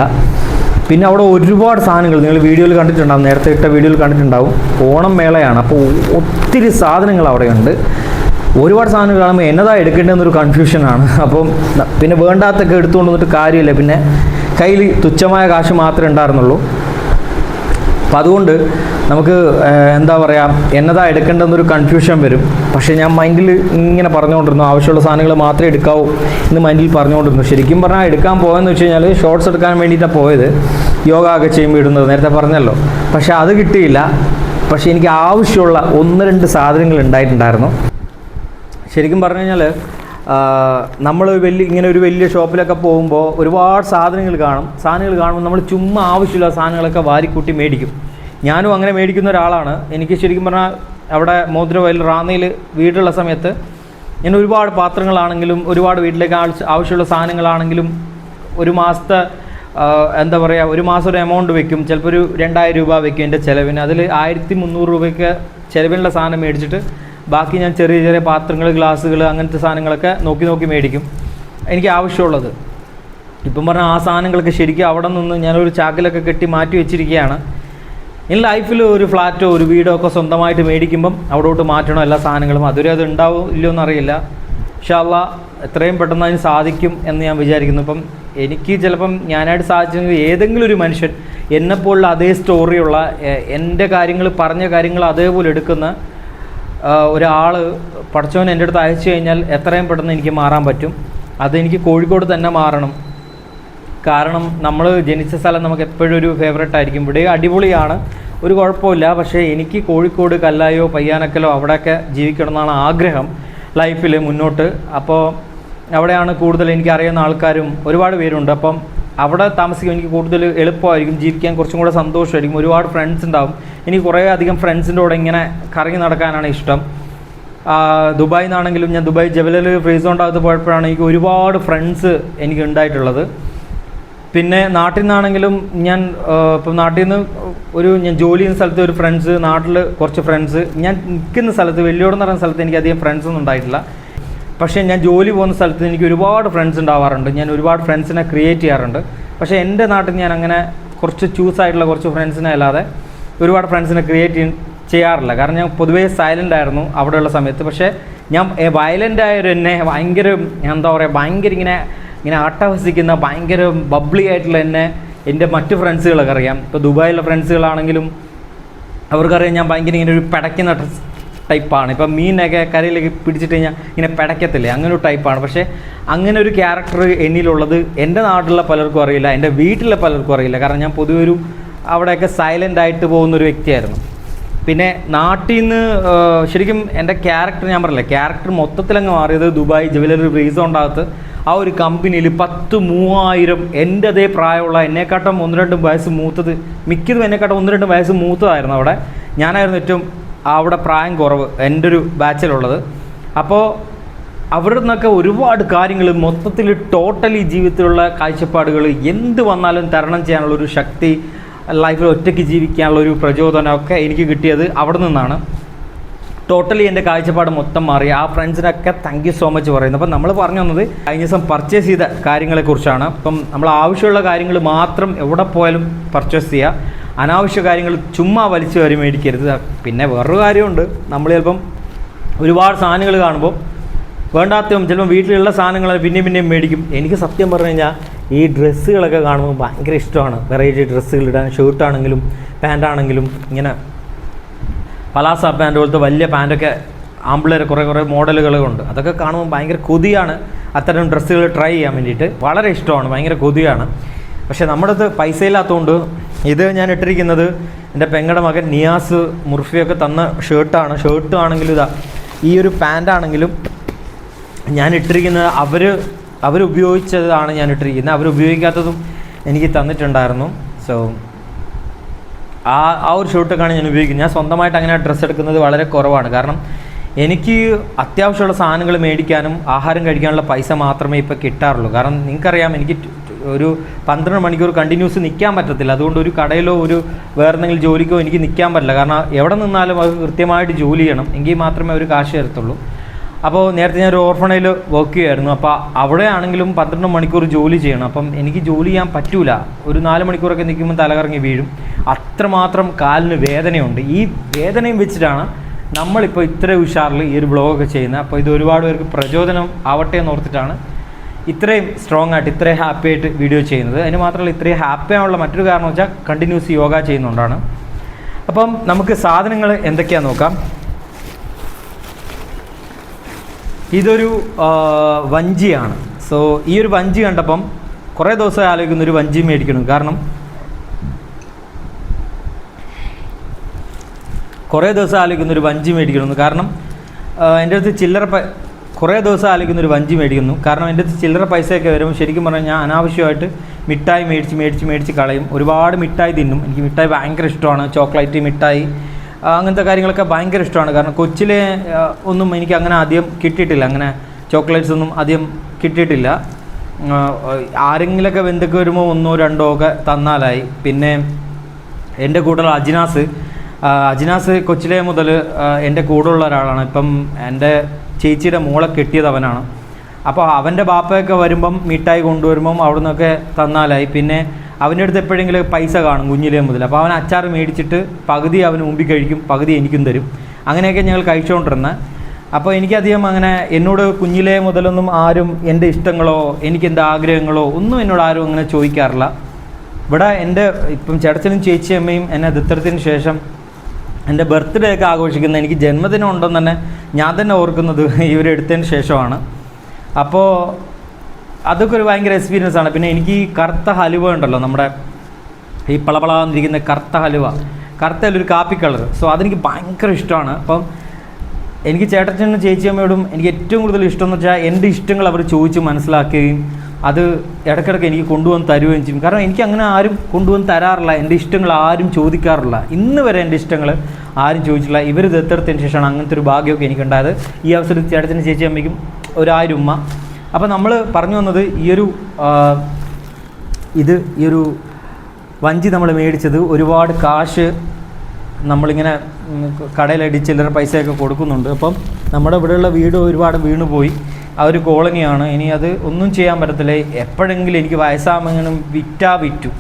പിന്നെ അവിടെ ഒരുപാട് സാധനങ്ങൾ നിങ്ങൾ വീഡിയോയിൽ കണ്ടിട്ടുണ്ടാവും. നേരത്തെ ഇട്ട വീഡിയോയിൽ കണ്ടിട്ടുണ്ടാവും. ഓണം മേളയാണ്. അപ്പോൾ ഒത്തിരി സാധനങ്ങൾ അവിടെയുണ്ട്. ഒരുപാട് സാധനങ്ങൾ കാണുമ്പോൾ എന്നതാ എടുക്കേണ്ടതെന്നൊരു കൺഫ്യൂഷനാണ് അപ്പം പിന്നെ വേണ്ടാത്തൊക്കെ എടുത്തുകൊണ്ട് വന്നിട്ട് കാര്യമില്ല. പിന്നെ കയ്യിൽ തുച്ഛമായ കാശ് മാത്രമേ ഉണ്ടായിരുന്നുള്ളൂ. അപ്പം അതുകൊണ്ട് നമുക്ക് എന്താ പറയുക എന്നതാ എടുക്കേണ്ടതെന്നൊരു കൺഫ്യൂഷൻ വരും. പക്ഷേ ഞാൻ മൈൻഡിൽ ഇങ്ങനെ പറഞ്ഞുകൊണ്ടിരുന്നു. ആവശ്യമുള്ള സാധനങ്ങൾ മാത്രമേ എടുക്കാവൂ എന്ന് മൈൻഡിൽ പറഞ്ഞുകൊണ്ടിരുന്നു. ശരിക്കും പറഞ്ഞാൽ എടുക്കാൻ പോയെന്ന് വെച്ച് കഴിഞ്ഞാൽ ഷോർട്സ് എടുക്കാൻ വേണ്ടിയിട്ടാണ് പോയത്. യോഗ ഒക്കെ ചെയ്യുമ്പോൾ ഇടുന്നത്. നേരത്തെ പറഞ്ഞല്ലോ. പക്ഷേ അത് കിട്ടിയില്ല. പക്ഷേ എനിക്ക് ആവശ്യമുള്ള ഒന്ന് രണ്ട് സാധനങ്ങൾ ഉണ്ടായിട്ടുണ്ടായിരുന്നു. ശരിക്കും പറഞ്ഞു കഴിഞ്ഞാൽ നമ്മൾ വലിയ ഇങ്ങനെ ഒരു വലിയ ഷോപ്പിലൊക്കെ പോകുമ്പോൾ ഒരുപാട് സാധനങ്ങൾ കാണും. സാധനങ്ങൾ കാണുമ്പോൾ നമ്മൾ ചുമ്മാ ആവശ്യമില്ല സാധനങ്ങളൊക്കെ വാരിക്കൂട്ടി മേടിക്കും. ഞാനും അങ്ങനെ മേടിക്കുന്ന ഒരാളാണ്. എനിക്ക് ശരിക്കും പറഞ്ഞാൽ അവിടെ മോതിരവയൽ റാന്നിയിൽ വീടുള്ള സമയത്ത് ഞാൻ ഒരുപാട് പാത്രങ്ങളാണെങ്കിലും ഒരുപാട് വീട്ടിലേക്ക് ആവശ്യ ആവശ്യമുള്ള സാധനങ്ങളാണെങ്കിലും ഒരു മാസത്തെ എന്താ പറയുക ഒരു മാസം ഒരു എമൗണ്ട് വെക്കും. ചിലപ്പോൾ ഒരു രണ്ടായിരം രൂപ വെക്കും എന്റെ ചിലവിന്. അതിൽ ആയിരത്തി മുന്നൂറ് രൂപയ്ക്ക് ചിലവിനുള്ള സാധനം മേടിച്ചിട്ട് ബാക്കി ഞാൻ ചെറിയ ചെറിയ പാത്രങ്ങൾ ഗ്ലാസ്സുകൾ അങ്ങനത്തെ സാധനങ്ങളൊക്കെ നോക്കി നോക്കി മേടിക്കും. എനിക്ക് ആവശ്യമുള്ളത്. ഇപ്പം പറഞ്ഞാൽ ആ സാധനങ്ങളൊക്കെ ശരിക്കും അവിടെ നിന്ന് ഞാനൊരു ചാക്കിലൊക്കെ കെട്ടി മാറ്റി വെച്ചിരിക്കുകയാണ്. ഇൻ ലൈഫിൽ ഒരു ഫ്ലാറ്റോ ഒരു വീടോ ഒക്കെ സ്വന്തമായിട്ട് മേടിക്കുമ്പം അവിടോട്ട് മാറ്റണം എല്ലാ സാധനങ്ങളും. അതുവരെ അത് ഉണ്ടാവും ഇല്ലയോ എന്നറിയില്ല ഇൻഷാല്ല എത്രയും പെട്ടെന്ന് അതിന് സാധിക്കും എന്ന് ഞാൻ വിചാരിക്കുന്നു. ഇപ്പം എനിക്ക് ചിലപ്പം ഞാനായിട്ട് സാധിച്ചെങ്കിൽ ഏതെങ്കിലും ഒരു മനുഷ്യൻ എന്നെപ്പോലുള്ള അതേ സ്റ്റോറിയുള്ള എന്റെ കാര്യങ്ങൾ പറഞ്ഞ കാര്യങ്ങൾ അതേപോലെ എടുക്കുന്ന ഒരാൾ പഠിച്ചവൻ എന്റെ അടുത്ത് അയച്ചു കഴിഞ്ഞാൽ എത്രയും പെട്ടെന്ന് എനിക്ക് മാറാൻ പറ്റും. അതെനിക്ക് കോഴിക്കോട് തന്നെ മാറണം. കാരണം നമ്മൾ ജനിച്ച സ്ഥലം നമുക്ക് എപ്പോഴും ഒരു ഫേവറേറ്റ് ആയിരിക്കും. ഇവിടെ അടിപൊളിയാണ്. ഒരു കുഴപ്പമില്ല. പക്ഷേ എനിക്ക് കോഴിക്കോട് കല്ലായോ പയ്യാനക്കലോ അവിടെയൊക്കെ ജീവിക്കണം എന്നാണ് ആഗ്രഹം ലൈഫിൽ മുന്നോട്ട്. അപ്പോൾ അവിടെയാണ് കൂടുതൽ എനിക്ക് അറിയുന്ന ആൾക്കാരും ഒരുപാട് പേരുണ്ട്. അപ്പം അവിടെ താമസിക്കും എനിക്ക് കൂടുതൽ എളുപ്പമായിരിക്കും. ജീവിക്കാൻ കുറച്ചും കൂടെ സന്തോഷമായിരിക്കും. ഒരുപാട് ഫ്രണ്ട്സ് ഉണ്ടാവും. എനിക്ക് കുറേ അധികം ഫ്രണ്ട്സിന്റെ കൂടെ ഇങ്ങനെ കറങ്ങി നടക്കാനാണ് ഇഷ്ടം. ദുബായിൽ നിന്നാണെങ്കിലും ഞാൻ ദുബായ് ജവലൽ ഫ്രീസ് ഉണ്ടാകത്ത് പോയപ്പോഴാണ് എനിക്ക് ഒരുപാട് ഫ്രണ്ട്സ് എനിക്ക് ഉണ്ടായിട്ടുള്ളത്. പിന്നെ നാട്ടിൽ നിന്നാണെങ്കിലും ഞാൻ ഇപ്പം നാട്ടിൽ നിന്ന് ഒരു ഞാൻ ജോലി ചെയ്യുന്ന സ്ഥലത്ത് ഒരു ഫ്രണ്ട്സ് നാട്ടിൽ കുറച്ച് ഫ്രണ്ട്സ് ഞാൻ നിൽക്കുന്ന സ്ഥലത്ത് വെല്ലുവിളി എന്ന് സ്ഥലത്ത് എനിക്ക് അധികം ഫ്രണ്ട്സ് ഒന്നും ഉണ്ടായിട്ടില്ല. പക്ഷേ ഞാൻ ജോലി പോകുന്ന സ്ഥലത്ത് എനിക്ക് ഒരുപാട് ഫ്രണ്ട്സ് ഉണ്ടാവാറുണ്ട്. ഞാൻ ഒരുപാട് ഫ്രണ്ട്സിനെ ക്രിയേറ്റ് ചെയ്യാറുണ്ട്. പക്ഷേ എന്റെ നാട്ടിൽ ഞാൻ അങ്ങനെ കുറച്ച് ചൂസ് ആയിട്ടുള്ള കുറച്ച് ഫ്രണ്ട്സിനെ അല്ലാതെ ഒരുപാട് ഫ്രണ്ട്സിനെ ക്രിയേറ്റ് ചെയ്യാറില്ല. കാരണം ഞാൻ പൊതുവേ സൈലന്റ് ആയിരുന്നു അവിടെയുള്ള സമയത്ത്. പക്ഷേ ഞാൻ വയലന്റ് ആയൊരു എന്നെ ഭയങ്കര എന്താ പറയുക ഭയങ്കര ഇങ്ങനെ ഇങ്ങനെ അട്ടഹസിക്കുന്ന ഭയങ്കര ബബ്ലി ആയിട്ടുള്ള എന്നെ എന്റെ മറ്റു ഫ്രണ്ട്സുകളൊക്കെ അറിയാം. ഇപ്പോൾ ദുബായിലെ ഫ്രണ്ട്സുകളാണെങ്കിലും അവർക്കറിയാം ഞാൻ ഭയങ്കര ഇങ്ങനെ ഒരു പിടയ്ക്കുന്ന ടൈപ്പാണ് ഇപ്പം മീനൊക്കെ കരയിലേക്ക് പിടിച്ചിട്ട് കഴിഞ്ഞാൽ ഇങ്ങനെ പിടയ്ക്കത്തില്ലേ? അങ്ങനെ ഒരു ടൈപ്പാണ് പക്ഷേ അങ്ങനെ ഒരു ക്യാരക്ടർ എന്നിലുള്ളത് എന്റെ നാട്ടിലുള്ള പലർക്കും അറിയില്ല. എന്റെ വീട്ടിലെ പലർക്കും അറിയില്ല. കാരണം ഞാൻ പൊതുവെ ഒരു അവിടെയൊക്കെ സൈലന്റ് ആയിട്ട് പോകുന്ന ഒരു വ്യക്തിയായിരുന്നു. പിന്നെ നാട്ടിൽ നിന്ന് ശരിക്കും എന്റെ ക്യാരക്ടർ ഞാൻ പറഞ്ഞില്ല ക്യാരക്ടർ മൊത്തത്തിലങ്ങ് മാറിയത് ദുബായ് ജുവലറി റീസോണ്ടാകത്ത് ആ ഒരു കമ്പനിയിൽ പത്ത് മൂവായിരം എന്റെ അതേ പ്രായമുള്ള എന്നെക്കാട്ടും ഒന്ന് രണ്ടും വയസ്സ് മൂത്തത് മിക്കതും എന്നെക്കാട്ടും ഒന്ന് രണ്ടും വയസ്സ് മൂത്തതായിരുന്നു അവിടെ. ഞാനായിരുന്നു ഏറ്റവും അവിടെ പ്രായം കുറവ് എന്റെ ഒരു ബാച്ചിലുള്ളത് അപ്പോൾ അവിടെ നിന്നൊക്കെ ഒരുപാട് കാര്യങ്ങൾ മൊത്തത്തിൽ ടോട്ടലി ജീവിതത്തിലുള്ള കാഴ്ചപ്പാടുകൾ എന്ത് വന്നാലും തരണം ചെയ്യാനുള്ള ഒരു ശക്തി ലൈഫിൽ ഒറ്റയ്ക്ക് ജീവിക്കാനുള്ള ഒരു പ്രചോദനമൊക്കെ എനിക്ക് കിട്ടിയത് അവിടെ നിന്നാണ്. ടോട്ടലി എന്റെ കാഴ്ചപ്പാട് മൊത്തം മാറി. ആ ഫ്രണ്ട്സിനൊക്കെ താങ്ക് യു സോ മച്ച് പറയുന്നു. അപ്പം നമ്മൾ പറഞ്ഞു വന്നത് കഴിഞ്ഞ ദിവസം പർച്ചേസ് ചെയ്ത കാര്യങ്ങളെക്കുറിച്ചാണ്. അപ്പം നമ്മൾ ആവശ്യമുള്ള കാര്യങ്ങൾ മാത്രം എവിടെ പോയാലും പർച്ചേസ് ചെയ്യുക അനാവശ്യ കാര്യങ്ങൾ ചുമ്മാ വലിച്ചു വരി മേടിക്കരുത്. പിന്നെ വേറൊരു കാര്യമുണ്ട്. നമ്മൾ ചിലപ്പം ഒരുപാട് സാധനങ്ങൾ കാണുമ്പോൾ വേണ്ടാത്തതും ചിലപ്പോൾ വീട്ടിലുള്ള സാധനങ്ങൾ പിന്നെയും പിന്നെയും മേടിക്കും. എനിക്ക് സത്യം പറഞ്ഞു കഴിഞ്ഞാൽ ഈ ഡ്രസ്സുകളൊക്കെ കാണുമ്പോൾ ഭയങ്കര ഇഷ്ടമാണ്. വെറൈറ്റി ഡ്രസ്സുകൾ ഇടാൻ ഷർട്ടാണെങ്കിലും പാന്റാണെങ്കിലും ഇങ്ങനെ പലാസ പാന്റ് പോലത്തെ വലിയ പാന്റൊക്കെ ആമ്പിളേരെ കുറേ കുറേ മോഡലുകളുണ്ട് അതൊക്കെ കാണുമ്പോൾ ഭയങ്കര കൊതിയാണ്. അത്തരം ഡ്രസ്സുകൾ ട്രൈ ചെയ്യാൻ വേണ്ടിയിട്ട്. വളരെ ഇഷ്ടമാണ്. ഭയങ്കര കൊതിയാണ്. പക്ഷേ നമ്മുടെ അടുത്ത് പൈസ ഇല്ലാത്തതുകൊണ്ട് ഇത് ഞാൻ ഇട്ടിരിക്കുന്നത് എന്റെ പെങ്ങളുടെ മകൻ നിയാസ് മുർഫിയൊക്കെ തന്ന ഷർട്ടാണ് ഷർട്ട് ആണെങ്കിലും ഇതാ ഈ ഒരു പാന്റാണെങ്കിലും ഞാൻ ഇട്ടിരിക്കുന്നത് അവർ അവരുപയോഗിച്ചതാണ് ഞാൻ ഇട്ടിരിക്കുന്നത്. അവരുപയോഗിക്കാത്തതും എനിക്ക് തന്നിട്ടുണ്ടായിരുന്നു. സോ ആ ആ ഒരു ഷർട്ടൊക്കെയാണ് ഞാൻ ഉപയോഗിക്കുന്നത്. ഞാൻ സ്വന്തമായിട്ട് അങ്ങനെ ഡ്രസ്സ് എടുക്കുന്നത് വളരെ കുറവാണ്. കാരണം എനിക്ക് അത്യാവശ്യമുള്ള സാധനങ്ങൾ മേടിക്കാനും ആഹാരം കഴിക്കാനുള്ള പൈസ മാത്രമേ ഇപ്പോൾ കിട്ടാറുള്ളൂ. കാരണം നിങ്ങൾക്കറിയാം എനിക്ക് ഒരു പന്ത്രണ്ട് മണിക്കൂർ കണ്ടിന്യൂസ് നിൽക്കാൻ പറ്റത്തില്ല. അതുകൊണ്ട് ഒരു കടയിലോ ഒരു വേറെ എന്തെങ്കിലും ജോലിക്കോ എനിക്ക് നിൽക്കാൻ പറ്റില്ല. കാരണം എവിടെ നിന്നാലും അത് കൃത്യമായിട്ട് ജോലി ചെയ്യണം. എങ്കിൽ മാത്രമേ ഒരു കാശ് തരത്തുള്ളൂ അപ്പോൾ നേരത്തെ ഞാൻ ഒരു ഓർഫണയിൽ വർക്ക് ചെയ്യുമായിരുന്നു അപ്പോൾ അവിടെ ആണെങ്കിലും പന്ത്രണ്ട് മണിക്കൂർ ജോലി ചെയ്യണം. അപ്പം എനിക്ക് ജോലി ചെയ്യാൻ പറ്റൂല. ഒരു നാല് മണിക്കൂറൊക്കെ നിൽക്കുമ്പോൾ തലകറങ്ങി വീഴും. അത്രമാത്രം കാലിന് വേദനയുണ്ട്. ഈ വേദനയും വെച്ചിട്ടാണ് നമ്മളിപ്പോൾ ഇത്ര ഉഷാറിൽ ഈ ഒരു ബ്ലോഗൊക്കെ ചെയ്യുന്നത്. അപ്പോൾ ഇത് ഒരുപാട് പേർക്ക് പ്രചോദനം ആവട്ടെ എന്ന് ഓർത്തിട്ടാണ് ഇത്രയും സ്ട്രോങ് ആയിട്ട് ഇത്രയും ഹാപ്പി ആയിട്ട് വീഡിയോ ചെയ്യുന്നത്. അതിന് മാത്രമല്ല ഇത്രയും ഹാപ്പി ആവാനുള്ള മറ്റൊരു കാരണം വെച്ചാൽ കണ്ടിന്യൂസ് യോഗ ചെയ്യുന്നതുകൊണ്ടാണ്. അപ്പം നമുക്ക് സാധനങ്ങൾ എന്തൊക്കെയാണെന്ന് നോക്കാം. ഇതൊരു വഞ്ചിയാണ്. സോ ഈ ഒരു വഞ്ചി കണ്ടപ്പം കുറേ ദിവസമായി ആലോചിക്കുന്ന ഒരു വഞ്ചി മേടിക്കണം. കാരണം കുറേ ദിവസം ആലോചിക്കുന്ന ഒരു വഞ്ചി മേടിക്കണം കാരണം എന്റെ അടുത്ത് ചില്ലറ പ കുറേ ദിവസം ആലോചിക്കുന്ന ഒരു വഞ്ചി മേടിക്കുന്നു. കാരണം എന്റെ അടുത്ത് ചില്ലറ പൈസയൊക്കെ വരുമ്പോൾ ശരിക്കും പറഞ്ഞാൽ ഞാൻ അനാവശ്യമായിട്ട് മിഠായി മേടിച്ച് മേടിച്ച് മേടിച്ച് കളയും. ഒരുപാട് മിഠായി തിന്നും. എനിക്ക് മിഠായി ഭയങ്കര ഇഷ്ടമാണ്. ചോക്ലേറ്റ് മിഠായി അങ്ങനത്തെ കാര്യങ്ങളൊക്കെ ഭയങ്കര ഇഷ്ടമാണ്. കാരണം കൊച്ചിലെ ഒന്നും എനിക്ക് അങ്ങനെ ആദ്യം കിട്ടിയിട്ടില്ല. അങ്ങനെ ചോക്ലേറ്റ്സ് ഒന്നും ആദ്യം കിട്ടിയിട്ടില്ല. ആരെങ്കിലൊക്കെ ബന്ധുക്ക് വരുമ്പോൾ ഒന്നോ രണ്ടോ ഒക്കെ തന്നാലായി. പിന്നെ എന്റെ കൂടെയുള്ള അജിനാസ് അജിനാസ് കൊച്ചിലെ മുതൽ എന്റെ കൂടെയുള്ള ഒരാളാണ്. ഇപ്പം എന്റെ ചേച്ചിയുടെ മോളെ കെട്ടിയത് അവനാണ്. അപ്പോൾ അവന്റെ ബാപ്പയൊക്കെ വരുമ്പം മിഠായി കൊണ്ടുവരുമ്പം അവിടെ നിന്നൊക്കെ തന്നാലായി. പിന്നെ അവന്റെ അടുത്ത് എപ്പോഴെങ്കിലും പൈസ കാണും കുഞ്ഞിലേ മുതൽ. അപ്പോൾ അവൻ അച്ചാർ മേടിച്ചിട്ട് പകുതി അവന് മുമ്പിൽ കഴിക്കും പകുതി എനിക്കും തരും. അങ്ങനെയൊക്കെ ഞങ്ങൾ കഴിച്ചുകൊണ്ടിരുന്ന. അപ്പോൾ എനിക്കധികം അങ്ങനെ എന്നോട് കുഞ്ഞിലേ മുതലൊന്നും ആരും എന്റെ ഇഷ്ടങ്ങളോ എനിക്ക് ആഗ്രഹങ്ങളോ ഒന്നും എന്നോട് ആരും അങ്ങനെ ചോദിക്കാറില്ല. ഇവിടെ എന്റെ ഇപ്പം ചേട്ടച്ചനും ചേച്ചി അമ്മയും എന്നെ ദത്തരത്തിന് ശേഷം എന്റെ ബർത്ത്ഡേ ഒക്കെ ആഘോഷിക്കുന്ന എനിക്ക് ജന്മദിനം ഉണ്ടെന്ന് തന്നെ ഞാൻ തന്നെ ഓർക്കുന്നത് ഇവരെടുത്തതിന് ശേഷമാണ്. അപ്പോൾ അതൊക്കെ ഒരു ഭയങ്കര എക്സ്പീരിയൻസ് ആണ്. പിന്നെ എനിക്ക് ഈ കറുത്ത ഹലുവ ഉണ്ടല്ലോ നമ്മുടെ ഈ പളപളാന്നിരിക്കുന്ന കറുത്ത ഹലുവ. കറുത്ത ഒരു കാപ്പി കളർ. സോ അതെനിക്ക് ഭയങ്കര ഇഷ്ടമാണ്. അപ്പം എനിക്ക് ചേട്ടച്ചനും ചേച്ചിയമ്മയോടും എനിക്ക് ഏറ്റവും കൂടുതൽ ഇഷ്ടം എന്ന് വെച്ചാൽ എന്റെ ഇഷ്ടങ്ങൾ അവർ ചോദിച്ച് മനസ്സിലാക്കുകയും അത് ഇടയ്ക്കിടയ്ക്ക് എനിക്ക് കൊണ്ടുവന്ന് തരുകയും ചെയ്യും. കാരണം എനിക്ക് അങ്ങനെ ആരും കൊണ്ടുവന്ന് തരാറില്ല. എന്റെ ഇഷ്ടങ്ങൾ ആരും ചോദിക്കാറില്ല. ഇന്ന് വരെ എന്റെ ഇഷ്ടങ്ങൾ ആരും ചോദിച്ചില്ല ഇവർ ദത്തെടുത്തതിന് ശേഷമാണ് അങ്ങനത്തെ ഒരു ഭാഗ്യമൊക്കെ എനിക്കുണ്ടായത്. ഈ അവസരത്തിൽ ചേട്ടച്ചനും ചേച്ചിയമ്മയ്ക്കും ഒരായിരം ഉമ്മ. അപ്പോൾ നമ്മൾ പറഞ്ഞു വന്നത് ഈയൊരു ഇത് ഈ ഒരു വഞ്ചി നമ്മൾ മേടിച്ചത് ഒരുപാട് കാശ് നമ്മളിങ്ങനെ കടയിലടി ചില്ലറ പൈസയൊക്കെ കൊടുക്കുന്നുണ്ട്. അപ്പം നമ്മുടെ ഇവിടെയുള്ള വീട് ഒരുപാട് വീണ് പോയി ആ ഒരു കോളനിയാണ്. ഇനി അത് ഒന്നും ചെയ്യാൻ പറ്റത്തില്ല. എപ്പോഴെങ്കിലും എനിക്ക് വയസ്സാമെങ്കിലും വിറ്റാ വിറ്റു.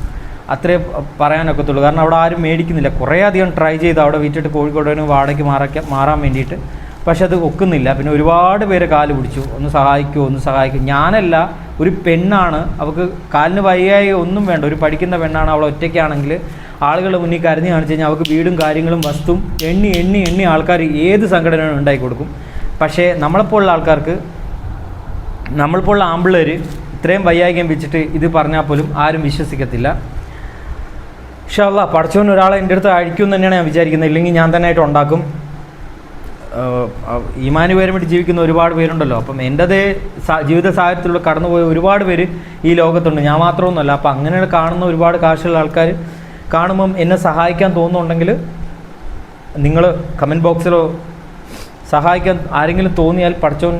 അത്രേ പറയാനൊക്കത്തുള്ളൂ. കാരണം അവിടെ ആരും മേടിക്കുന്നില്ല. കുറേ അധികം ട്രൈ ചെയ്ത് അവിടെ വിറ്റിട്ട് കോഴിക്കോടിന് വാടകയ്ക്ക് മാറാൻ വേണ്ടിയിട്ട്. പക്ഷെ അത് ഒക്കുന്നില്ല. പിന്നെ ഒരുപാട് പേര് കാൽ പിടിച്ചു. ഒന്ന് സഹായിക്കുമോ ഒന്ന് സഹായിക്കും. ഞാനല്ല ഒരു പെണ്ണാണ്. അവൾക്ക് കാലിന് വയ്യായി ഒന്നും വേണ്ട. ഒരു പഠിക്കുന്ന പെണ്ണാണ് അവൾ ഒറ്റയ്ക്കാണെങ്കിൽ ആളുകളുടെ മുന്നിൽ കരഞ്ഞു കാണിച്ചു കഴിഞ്ഞാൽ അവൾക്ക് വീടും കാര്യങ്ങളും വസ്തുവും എണ്ണി എണ്ണി എണ്ണി ആൾക്കാർ ഏത് സംഘടനയും ഉണ്ടാക്കി കൊടുക്കും. പക്ഷേ നമ്മളെപ്പോലുള്ള ആൾക്കാർക്ക് നമ്മളിപ്പോഴുള്ള ആമ്പിള്ളേർ ഇത്രയും വയ്യായികം വെച്ചിട്ട് ഇത് പറഞ്ഞാൽ പോലും ആരും വിശ്വസിക്കത്തില്ല. ഇഷല്ല പഠിച്ചവൻ ഒരാളെ എന്റെ അടുത്ത് അഴിക്കും തന്നെയാണ് ഞാൻ വിചാരിക്കുന്നത്. ഇല്ലെങ്കിൽ ഞാൻ തന്നെ ആയിട്ട് ഉണ്ടാക്കും. ഈമാന് പേര് വേണ്ടി ജീവിക്കുന്ന ഒരുപാട് പേരുണ്ടല്ലോ. അപ്പം എന്റെതേ ജീവിത സാഹചര്യത്തിലൂടെ കടന്നുപോയ ഒരുപാട് പേര് ഈ ലോകത്തുണ്ട്. ഞാൻ മാത്രമൊന്നുമല്ല അപ്പം അങ്ങനെ കാണുന്ന ഒരുപാട് കാശുള്ള ആൾക്കാർ കാണുമ്പം എന്നെ സഹായിക്കാൻ തോന്നുന്നുണ്ടെങ്കിൽ നിങ്ങൾ കമന്റ് ബോക്സിലോ സഹായിക്കാൻ ആരെങ്കിലും തോന്നിയാൽ പഠിച്ചോൻ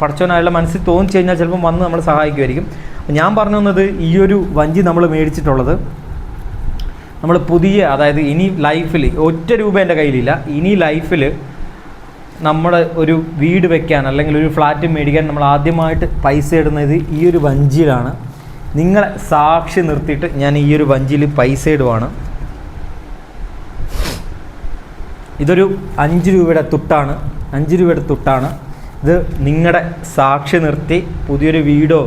പഠിച്ചോനായുള്ള മനസ്സിൽ തോന്നിച്ചു കഴിഞ്ഞാൽ ചിലപ്പം വന്ന് നമ്മൾ സഹായിക്കുമായിരിക്കും. ഞാൻ പറഞ്ഞു തന്നത് ഈ ഒരു വഞ്ചി നമ്മൾ മേടിച്ചിട്ടുള്ളത് നമ്മൾ പുതിയ അതായത് ഇനി ലൈഫിൽ ഒറ്റ രൂപ എന്റെ കയ്യിലില്ല. ഇനി ലൈഫിൽ നമ്മുടെ ഒരു വീട് വെക്കാൻ അല്ലെങ്കിൽ ഒരു ഫ്ലാറ്റ് മേടിക്കാൻ നമ്മൾ ആദ്യമായിട്ട് പൈസ ഇടുന്നത് ഈ ഒരു വഞ്ചിയിലാണ്. നിങ്ങളെ സാക്ഷി നിർത്തിയിട്ട് ഞാൻ ഈ ഒരു വഞ്ചിയിൽ പൈസ ഇടുവാണ്. ഇതൊരു അഞ്ച് രൂപയുടെ തുട്ടാണ്. അഞ്ച് രൂപയുടെ തുട്ടാണ്. ഇത് നിങ്ങളുടെ സാക്ഷി നിർത്തി പുതിയൊരു വീടോ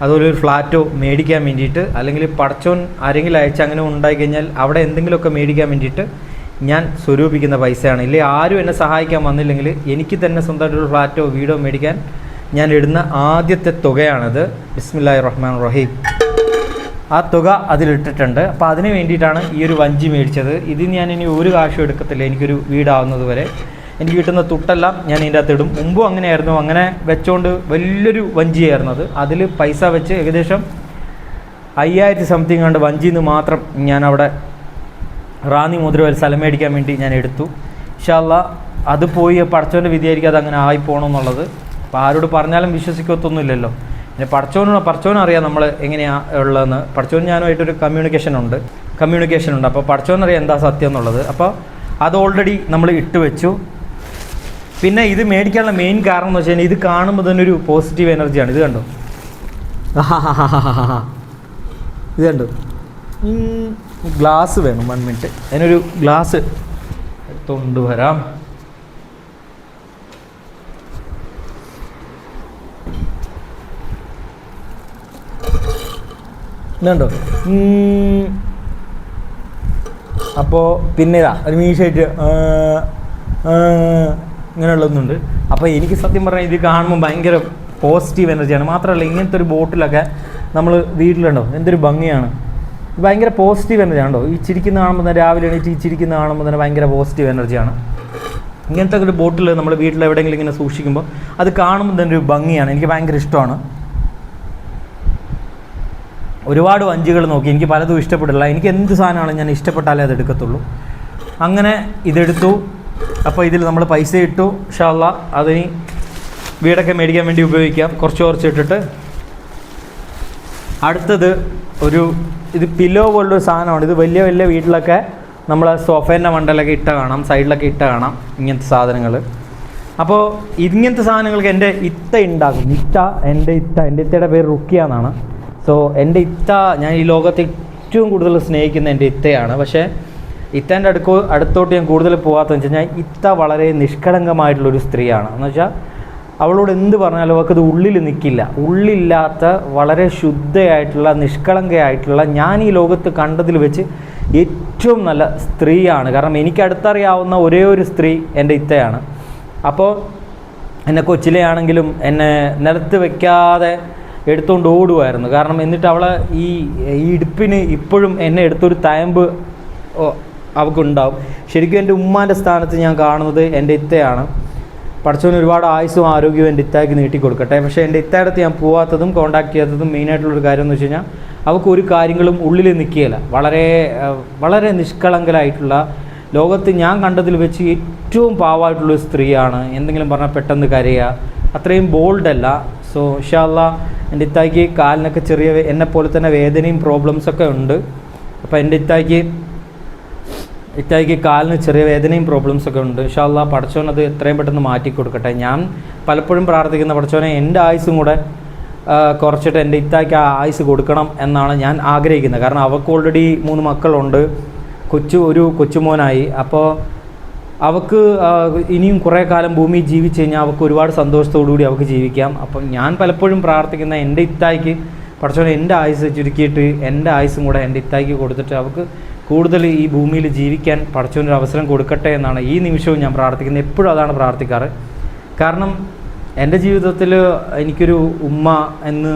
അതുപോലെ ഒരു ഫ്ലാറ്റോ മേടിക്കാൻ വേണ്ടിയിട്ട് അല്ലെങ്കിൽ പടച്ചോൻ ആരെങ്കിലും അയച്ച് അങ്ങനെ ഉണ്ടായി കഴിഞ്ഞാൽ അവിടെ എന്തെങ്കിലുമൊക്കെ മേടിക്കാൻ വേണ്ടിയിട്ട് ഞാൻ സ്വരൂപിക്കുന്ന പൈസയാണ്. ഇല്ലേ ആരും എന്നെ സഹായിക്കാൻ വന്നില്ലെങ്കിൽ എനിക്ക് തന്നെ സ്വന്തമായിട്ടൊരു ഫ്ലാറ്റോ വീടോ മേടിക്കാൻ ഞാൻ ഇടുന്ന ആദ്യത്തെ തുകയാണത്. ബിസ്മില്ലാഹി റഹ്മാൻ റഹീം ആ തുക അതിലിട്ടിട്ടുണ്ട്. അപ്പോൾ അതിന് വേണ്ടിയിട്ടാണ് ഈ ഒരു വഞ്ചി മേടിച്ചത്. ഇത് ഞാൻ ഇനി ഒരു കാശും എടുക്കത്തില്ല. എനിക്കൊരു വീടാവുന്നത് വരെ. എനിക്ക് കിട്ടുന്ന തുട്ടെല്ലാം ഞാൻ ഇതിന്റെ അകത്ത് ഇടും. മുമ്പും അങ്ങനെയായിരുന്നു. അങ്ങനെ വെച്ചോണ്ട് വലിയൊരു വഞ്ചിയായിരുന്നു അത്. അതിൽ പൈസ വെച്ച് ഏകദേശം അയ്യായിരത്തി സംതിങ് കണ്ട് വഞ്ചിയിൽ നിന്ന് മാത്രം ഞാൻ അവിടെ റാന്നി മുദ്ര ഒരു സ്ഥലം മേടിക്കാൻ വേണ്ടി ഞാൻ എടുത്തു. ഇഷാല്ല അത് പോയി പഠിച്ചവന്റെ വിധിയായിരിക്കും അത് അങ്ങനെ ആയി പോകണമെന്നുള്ളത് അപ്പോൾ ആരോട് പറഞ്ഞാലും വിശ്വസിക്കത്തൊന്നുമില്ലല്ലോ. പിന്നെ പഠിച്ചവനോ പഠിച്ചവനും അറിയാം നമ്മൾ എങ്ങനെയാണ് ഉള്ളതെന്ന്. പഠിച്ചവൻ ഞാനുമായിട്ടൊരു കമ്മ്യൂണിക്കേഷൻ ഉണ്ട്. കമ്മ്യൂണിക്കേഷൻ ഉണ്ട്. അപ്പോൾ പഠിച്ചവനറിയാം എന്താ സത്യം എന്നുള്ളത്. അപ്പോൾ അത് ഓൾറെഡി നമ്മൾ ഇട്ട് വെച്ചു. പിന്നെ ഇത് മേടിക്കാനുള്ള മെയിൻ കാരണം എന്ന് വെച്ച് കഴിഞ്ഞാൽ ഇത് കാണുമ്പോൾ തന്നെ ഒരു പോസിറ്റീവ് എനർജിയാണ് ഇത് കണ്ടോ? [laughs] ഇത് കണ്ടോ? ഗ്ലാസ് വേണം വൺ മിനിറ്റ് അതിനൊരു ഗ്ലാസ് എടുത്തുകൊണ്ട് വരാം. അപ്പോൾ പിന്നെ ഇതാ ഒരു മീശയായിട്ട് ഇങ്ങനെയുള്ളതൊന്നുണ്ട്. അപ്പോൾ എനിക്ക് സത്യം പറഞ്ഞാൽ ഇത് കാണുമ്പോൾ ഭയങ്കര പോസിറ്റീവ് എനർജിയാണ് മാത്രമല്ല ഇങ്ങനത്തെ ഒരു ബോട്ടിലൊക്കെ നമ്മൾ വീട്ടിലുണ്ടോ? എന്തൊരു ഭംഗിയാണ്. ഭയങ്കര പോസിറ്റീവ് എനർജി ആണോ ഈ ചിരിക്കുന്ന കാണുമ്പോൾ തന്നെ രാവിലെ എണീറ്റ് ഈ ചിരിക്കുന്ന കാണുമ്പോൾ തന്നെ ഭയങ്കര പോസിറ്റീവ് എനർജിയാണ് ഇങ്ങനത്തെ ഒരു ബോട്ടിൽ നമ്മൾ വീട്ടിൽ എവിടെയെങ്കിലും ഇങ്ങനെ സൂക്ഷിക്കുമ്പോൾ അത് കാണുമ്പോൾ തന്നെ ഒരു ഭംഗിയാണ്. എനിക്ക് ഭയങ്കര ഇഷ്ടമാണ്. ഒരുപാട് വഞ്ചികൾ നോക്കി. എനിക്ക് പലതും ഇഷ്ടപ്പെട്ടില്ല എനിക്ക് എന്ത് സാധനമാണ് ഞാൻ ഇഷ്ടപ്പെട്ടാലേ അത് എടുക്കത്തുള്ളൂ. അങ്ങനെ ഇതെടുത്തു. അപ്പോൾ ഇതിൽ നമ്മൾ പൈസ ഇട്ടു. ഷാള്ള അതിന് വീടൊക്കെ മേടിക്കാൻ വേണ്ടി ഉപയോഗിക്കാം. കുറച്ച് കുറച്ച് ഇട്ടിട്ട്. അടുത്തത് ഒരു ഇത് പില്ലോ പോലുള്ളൊരു സാധനമാണ്. ഇത് വലിയ വലിയ വീട്ടിലൊക്കെ നമ്മൾ സോഫേന്റെ മണ്ടലൊക്കെ ഇട്ട കാണാം. സൈഡിലൊക്കെ ഇട്ട കാണാം. ഇങ്ങനത്തെ സാധനങ്ങൾ അപ്പോൾ ഇങ്ങനത്തെ സാധനങ്ങൾക്ക് എന്റെ ഇത്ത ഉണ്ടാകും ഇത്ത എന്റെ ഇത്ത. എന്റെ ഇത്തയുടെ പേര് റുക്കിയ എന്നാണ്. സോ എന്റെ ഇത്ത ഞാൻ ഈ ലോകത്ത് ഏറ്റവും കൂടുതൽ സ്നേഹിക്കുന്ന എന്റെ ഇത്തയാണ്. പക്ഷേ ഇത്തേന്റെ അടുക്കോ അടുത്തോട്ട് ഞാൻ കൂടുതൽ പോകാത്തതെന്ന് വെച്ചാൽ കഴിഞ്ഞാൽ ഇത്ത വളരെ നിഷ്കളങ്കമായിട്ടുള്ളൊരു സ്ത്രീയാണ്. എന്ന് വെച്ചാൽ അവളോട് എന്ത് പറഞ്ഞാലും അവൾക്കത് ഉള്ളിൽ നിൽക്കില്ല ഉള്ളില്ലാത്ത വളരെ ശുദ്ധയായിട്ടുള്ള നിഷ്കളങ്കയായിട്ടുള്ള ഞാൻ ഈ ലോകത്ത് കണ്ടതിൽ വെച്ച് ഏറ്റവും നല്ല സ്ത്രീയാണ്. കാരണം എനിക്ക് അടുത്തറിയാവുന്ന ഒരേ ഒരു സ്ത്രീ എന്റെ ഇത്തയാണ്. അപ്പോൾ എന്നെ കൊച്ചിലെയാണെങ്കിലും എന്നെ നിലത്ത് വെക്കാതെ എടുത്തുകൊണ്ട് ഓടുമായിരുന്നു കാരണം എന്നിട്ട് അവളെ ഈ ഇടുപ്പിന് ഇപ്പോഴും എന്നെ എടുത്തൊരു തയമ്പ് അവൾക്കുണ്ടാവും ശരിക്കും എന്റെ ഉമ്മാന്റെ സ്ഥാനത്ത് ഞാൻ കാണുന്നത് എന്റെ ഇത്തയാണ്. പഠിച്ചവന് ഒരുപാട് ആയുസ്സും ആരോഗ്യവും എന്റെ ഇത്താക്ക് നീട്ടി കൊടുക്കട്ടെ പക്ഷേ എന്റെ ഇത്തായിടത്ത് ഞാൻ പോവാത്തതും കോൺടാക്ട് ചെയ്യാത്തതും മെയിനായിട്ടുള്ളൊരു കാര്യം എന്ന് വെച്ച് കഴിഞ്ഞാൽ അവൾക്ക് ഒരു കാര്യങ്ങളും ഉള്ളിൽ നിൽക്കുകയില്ല വളരെ വളരെ നിഷ്കളങ്കലായിട്ടുള്ള ലോകത്ത് ഞാൻ കണ്ടതിൽ വെച്ച് ഏറ്റവും പാവമായിട്ടുള്ളൊരു സ്ത്രീയാണ്. എന്തെങ്കിലും പറഞ്ഞാൽ പെട്ടെന്ന് കരയുക അത്രയും ബോൾഡല്ല സോ ഇഷാല്ല എന്റെ ഇത്തായിക്ക് കാലിനൊക്കെ ചെറിയ എന്നെപ്പോലെ തന്നെ വേദനയും പ്രോബ്ലംസൊക്കെ ഉണ്ട്. അപ്പോൾ എന്റെ ഇത്താക്ക് ഇറ്റായിക്ക് കാലിന് ചെറിയ വേദനയും പ്രോബ്ലംസ് ഒക്കെ ഉണ്ട്. ഇൻഷാല്ല പഠിച്ചവൻ അത് എത്രയും പെട്ടെന്ന് മാറ്റി കൊടുക്കട്ടെ. ഞാൻ പലപ്പോഴും പ്രാർത്ഥിക്കുന്ന പഠിച്ചവനെ എന്റെ ആയുസ്സും കൂടെ കുറച്ചിട്ട് എന്റെ ഇത്തായിക്ക് ആ ആയുസ് കൊടുക്കണം എന്നാണ് ഞാൻ ആഗ്രഹിക്കുന്നത്. കാരണം അവൾക്ക് ഓൾറെഡി മൂന്ന് മക്കളുണ്ട്. കൊച്ചു ഒരു കൊച്ചുമോനായി. അപ്പോൾ അവൾക്ക് ഇനിയും കുറേ കാലം ഭൂമി ജീവിച്ച് കഴിഞ്ഞാൽ അവൾക്ക് ഒരുപാട് സന്തോഷത്തോടു കൂടി അവൾക്ക് ജീവിക്കാം. അപ്പം ഞാൻ പലപ്പോഴും പ്രാർത്ഥിക്കുന്ന എന്റെ ഇത്തായിക്ക് പഠിച്ചവനെ എന്റെ ആയുസ് ചുരുക്കിയിട്ട് എന്റെ ആയുസ്സും കൂടെ എന്റെ ഇത്തായിക്ക് കൊടുത്തിട്ട് അവൾക്ക് കൂടുതൽ ഈ ഭൂമിയിൽ ജീവിക്കാൻ പഠിച്ചവനൊരു അവസരം കൊടുക്കട്ടെ എന്നാണ് ഈ നിമിഷവും ഞാൻ പ്രാർത്ഥിക്കുന്നത്. എപ്പോഴും അതാണ് പ്രാർത്ഥിക്കാറ്. കാരണം എന്റെ ജീവിതത്തിൽ എനിക്കൊരു ഉമ്മ എന്ന്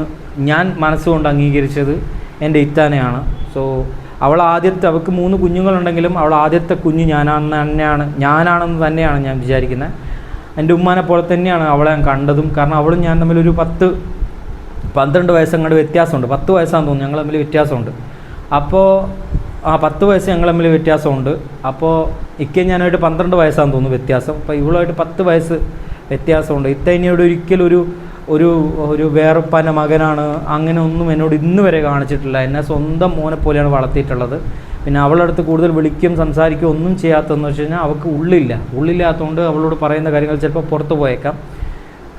ഞാൻ മനസ്സുകൊണ്ട് അംഗീകരിച്ചത് എന്റെ ഇത്താനയാണ്. സോ അവൾ ആദ്യത്തെ അവൾക്ക് മൂന്ന് കുഞ്ഞുങ്ങളുണ്ടെങ്കിലും അവൾ ആദ്യത്തെ കുഞ്ഞ് ഞാനാണെന്ന് തന്നെയാണ് ഞാനാണെന്ന് തന്നെയാണ് ഞാൻ വിചാരിക്കുന്നത്. എന്റെ ഉമ്മാനെ പോലെ തന്നെയാണ് അവളെ ഞാൻ കണ്ടതും. കാരണം അവളും ഞാൻ തമ്മിലൊരു പത്ത് പന്ത്രണ്ട് വയസ്സങ്ങോട്ട് വ്യത്യാസമുണ്ട്. പത്ത് വയസ്സാണെന്ന് തോന്നുന്നു ഞങ്ങൾ തമ്മിൽ വ്യത്യാസമുണ്ട്. അപ്പോൾ ആ പത്ത് വയസ്സ് ഞങ്ങൾ തമ്മിൽ വ്യത്യാസമുണ്ട്. അപ്പോൾ ഇക്ക ഞാനായിട്ട് പന്ത്രണ്ട് വയസ്സാണെന്ന് തോന്നുന്നു വ്യത്യാസം. അപ്പോൾ ഇവളുമായിട്ട് പത്ത് വയസ്സ് വ്യത്യാസമുണ്ട്. ഇത്ത ഇനിയോട് ഒരിക്കലും ഒരു ഒരു ഒരു വേറെപ്പന്റെ മകനാണ്. അങ്ങനെ ഒന്നും എന്നോട് ഇന്ന് വരെ കാണിച്ചിട്ടില്ല. എന്നെ സ്വന്തം മോനെ പോലെയാണ് വളർത്തിയിട്ടുള്ളത്. പിന്നെ അവളുടെ അടുത്ത് കൂടുതൽ വിളിക്കും സംസാരിക്കുകയും ഒന്നും ചെയ്യാത്തതെന്ന് വെച്ച് കഴിഞ്ഞാൽ അവൾക്ക് ഉള്ളില്ല. ഉള്ളില്ലാത്തതുകൊണ്ട് അവളോട് പറയുന്ന കാര്യങ്ങൾ ചിലപ്പോൾ പുറത്ത് പോയേക്കാം.